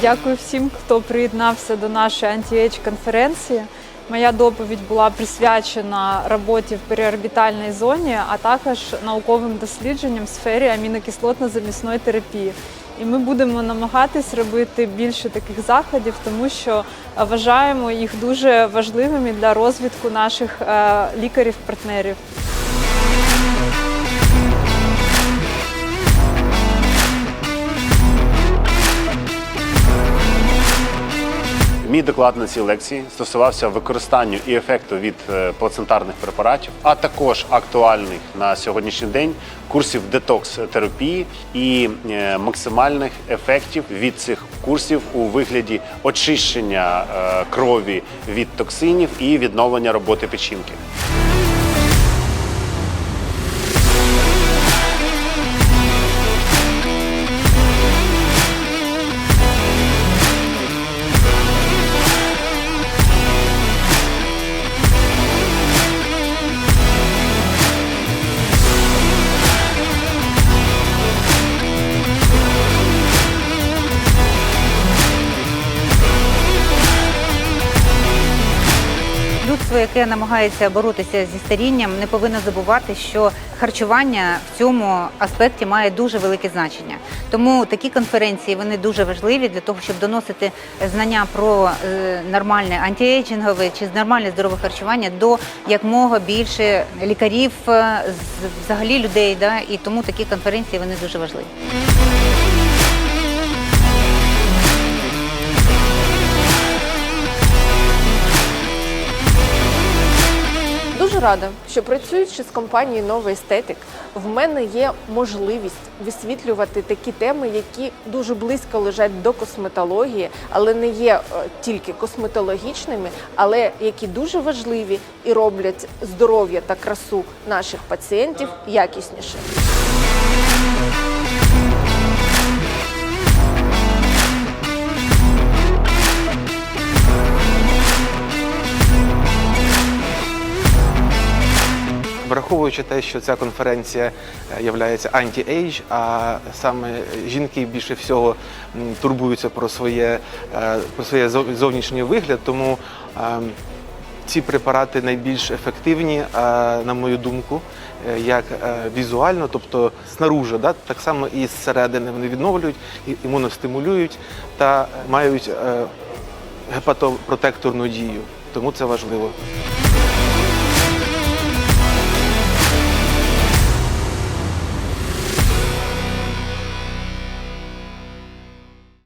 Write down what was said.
Дякую всім, хто приєднався до нашої анті-ейдж конференції. Моя доповідь була присвячена роботі в періорбітальній зоні, а також науковим дослідженням в сфері амінокислотно-замісної терапії. І ми будемо намагатись робити більше таких заходів, тому що вважаємо їх дуже важливими для розвитку наших е, лікарів-партнерів. Мій доклад на цій лекції стосувався використанню і ефекту від е, плацентарних препаратів, а також актуальних на сьогоднішній день курсів детокс-терапії і е, максимальних ефектів від цих курсів у вигляді очищення е, крові від токсинів і відновлення роботи печінки. Людство, яке намагається боротися зі старінням, не повинно забувати, що харчування в цьому аспекті має дуже велике значення. Тому такі конференції вони дуже важливі для того, щоб доносити знання про е, нормальне антиейджингове чи нормальне здорове харчування до якмога більше лікарів, е, взагалі людей. Да? І тому такі конференції вони дуже важливі. Рада, що працюючи з компанією Нова Естетик, в мене є можливість висвітлювати такі теми, які дуже близько лежать до косметології, але не є е, тільки косметологічними, але які дуже важливі і роблять здоров'я та красу наших пацієнтів якісніше. Враховуючи те, що ця конференція є анті-ейдж, а саме жінки більше всього турбуються про своє, е, про своє зовнішній вигляд, тому е, ці препарати найбільш ефективні, е, на мою думку, е, як е, візуально, тобто снаружи, да, так само і зсередини вони відновлюють, імуностимулюють та мають е, гепатопротекторну дію. Тому це важливо.